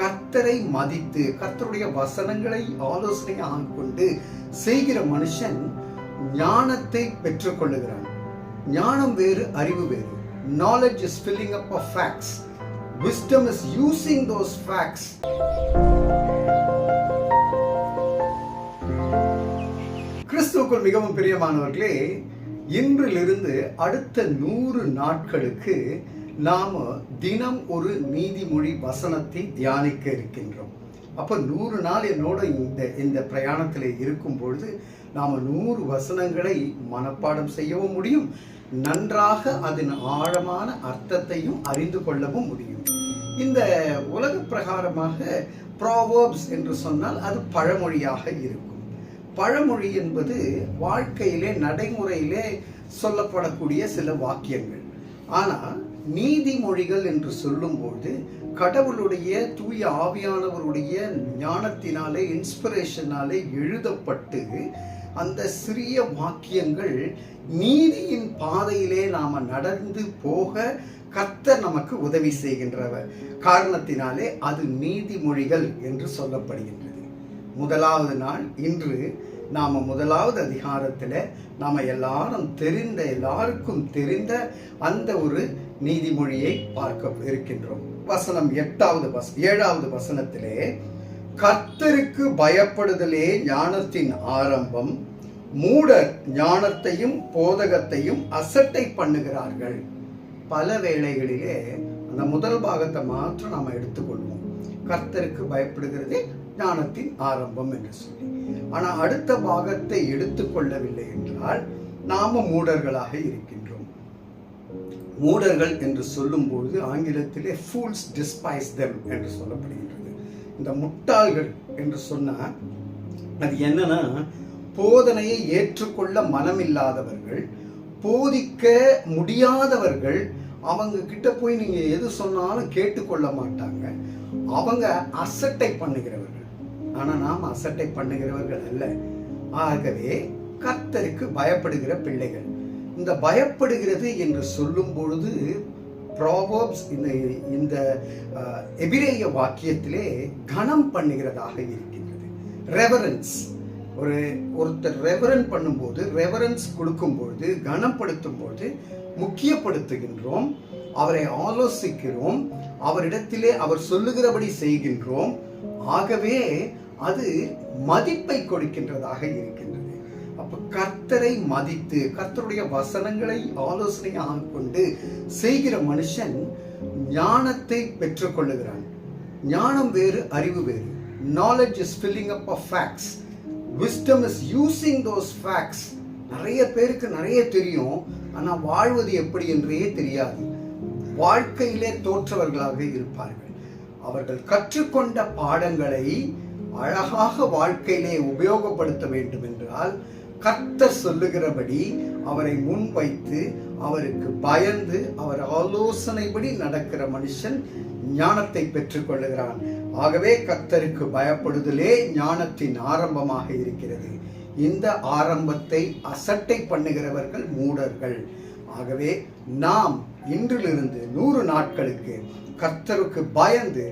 கர்த்தரை மதித்து கர்த்தருடைய வசனங்களை ஆலோசனையாக கொண்டு செய்கிற மனுஷன் ஞானத்தை பெற்றுக்கொள்ளுகிறான். ஞானம் வேறு அறிவு வேறு. Knowledge is filling up of facts wisdom is using those facts. கிறிஸ்துவுக்குள் மிகவும் பிரியமானவர்களே இன்றிலிருந்து அடுத்த நூறு நாட்களுக்கு நாம் தினம் ஒரு நீதிமொழி வசனத்தை தியானிக்க இருக்கின்றோம். அப்போ நூறு நாள் என்னோட இந்த இந்த பிரயாணத்தில் இருக்கும் பொழுது நாம் நூறு வசனங்களை மனப்பாடம் செய்யவும் முடியும். நன்றாக அதன் ஆழமான அர்த்தத்தையும் அறிந்து கொள்ளவும் முடியும். இந்த உலக பிரகாரமாக ப்ராவர்ப்ஸ் என்று சொன்னால் அது பழமொழியாக இருக்கும். பழமொழி என்பது வாழ்க்கையிலே நடைமுறையிலே சொல்லப்படக்கூடிய சில வாக்கியங்கள். ஆனால் நீதிமொழிகள் என்று சொல்லும்போது கடவுளுடைய தூய ஆவியானவருடைய ஞானத்தினாலே இன்ஸ்பிரேஷனாலே எழுதப்பட்டு அந்த சிறிய வாக்கியங்கள் நீதியின் பாதையிலே நாம் நடந்து போக கர்த்தர் நமக்கு உதவி செய்கின்றவர். காரணத்தினாலே அது நீதிமொழிகள் என்று சொல்லப்படுகின்றது. முதலாவது நாள் இன்று நாம் முதலாவது அதிகாரத்தில் நாம் எல்லாரும் தெரிந்த எல்லாருக்கும் தெரிந்த அந்த ஒரு நீதிமொழியை பார்க்க இருக்கின்றோம். வசனம் எட்டாவது வச ஏழாவது வசனத்திலே கர்த்தருக்கு பயப்படுதலே ஞானத்தின் ஆரம்பம். மூடர் ஞானத்தையும் போதகத்தையும் அசட்டை பண்ணுகிறார்கள். பல வேளைகளிலே அந்த முதல் பாகத்தை மாற்றம் நாம் எடுத்துக்கொள்வோம். கர்த்தருக்கு பயப்படுகிறதே ஞானத்தின் ஆரம்பம் என்று சொல்லி. ஆனால் அடுத்த பாகத்தை எடுத்துக்கொள்ளவில்லை என்றால் நாம மூடர்களாக இருக்கின்றோம். மூடர்கள் என்று சொல்லும்பொழுது ஆங்கிலத்திலே ஃபூல்ஸ் டிஸ்பைஸ் தெம் என்று சொல்லப்படுகின்றது. இந்த முட்டாள்கள் என்று சொன்னால் அது என்னன்னா போதனையை ஏற்றுக்கொள்ள மனமில்லாதவர்கள் போதிக்க முடியாதவர்கள் அவங்க கிட்ட போய் நீங்க எது சொன்னாலும் கேட்டுக்கொள்ள மாட்டாங்க. அவங்க அசட்டை பண்ணுகிறவர்கள். ஆனா நாம் அசட்டை பண்ணுகிறவர்கள் அல்ல. ஆகவே கத்தருக்கு பயப்படுகிற பிள்ளைகள். இந்த பயப்படுகிறது என்று சொல்லும் பொழுது ப்ராபர்ப்ஸ் இந்த இந்த எபிரேய வாக்கியத்திலே கனம் பண்ணுகிறதாக இருக்கின்றது. ரெவரன்ஸ் ஒரு ஒருத்தர் ரெவரன் பண்ணும்போது ரெவரன்ஸ் கொடுக்கும்பொழுது கனப்படுத்தும் போது முக்கியப்படுத்துகின்றோம் அவரை ஆலோசிக்கிறோம் அவரிடத்திலே அவர் சொல்லுகிறபடி செய்கின்றோம். ஆகவே அது மதிப்பை கொடுக்கின்றதாக இருக்கின்றது. அப்ப கர்த்தரை மதித்து கர்த்தருடைய வசனங்களை ஆலோசனையாக கொண்டு செய்கிற மனுஷன் ஞானத்தை பெற்றுக்கொள்ளுகிறான். ஞானம் வேறு அறிவு வேறு. Knowledge is filling up of facts wisdom is using those facts நிறைய பேருக்கு நிறைய தெரியும். ஆனால் வாழ்வது எப்படி என்றே தெரியாது. வாழ்க்கையிலே தோற்றவர்களாக இருப்பார்கள். அவர்கள் கற்றுக்கொண்ட பாடங்களை அழகாக வாழ்க்கையிலே உபயோகப்படுத்த வேண்டும் என்றால் கர்த்தர் சொல்லுகிறபடி அவரை முன்வைத்து அவருக்கு பயந்து அவர் ஆலோசனைப்படி நடக்கிற மனுஷன் ஞானத்தை பெற்றுக்கொள்ளுகிறான். ஆகவே கர்த்தருக்கு பயப்படுதலே ஞானத்தின் ஆரம்பமாக இருக்கிறது. இந்த ஆரம்பத்தை அசட்டை பண்ணுகிறவர்கள் மூடர்கள். ஆகவே நாம் இன்றிலிருந்து நூறு நாட்களுக்கு கர்த்தருக்கு பயந்து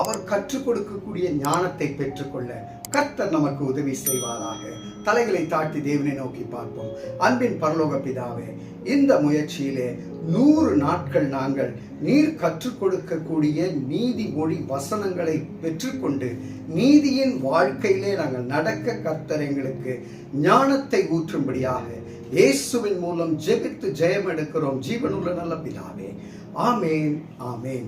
அவர் கற்றுக் கொடுக்கக்கூடிய ஞானத்தை பெற்றுக்கொள்ள கர்த்தர் நமக்கு உதவி செய்வாராக. தலைகளை தாட்டி தேவனை நோக்கி பார்ப்போம். அன்பின் பரலோக பிதாவே இந்த முயற்சியிலே நூறு நாட்கள் நாங்கள் நீர் கற்றுக் கொடுக்கக்கூடிய நீதி மொழி வசனங்களை பெற்றுக்கொண்டு நீதியின் வாழ்க்கையிலே நாங்கள் நடக்க கர்த்தர் எங்களுக்கு ஞானத்தை ஊற்றும்படியாக இயேசுவின் மூலம் ஜெபித்து ஜெயம் எடுக்கிறோம் ஜீவனுள்ள நல்ல பிதாவே. ஆமேன் ஆமேன்.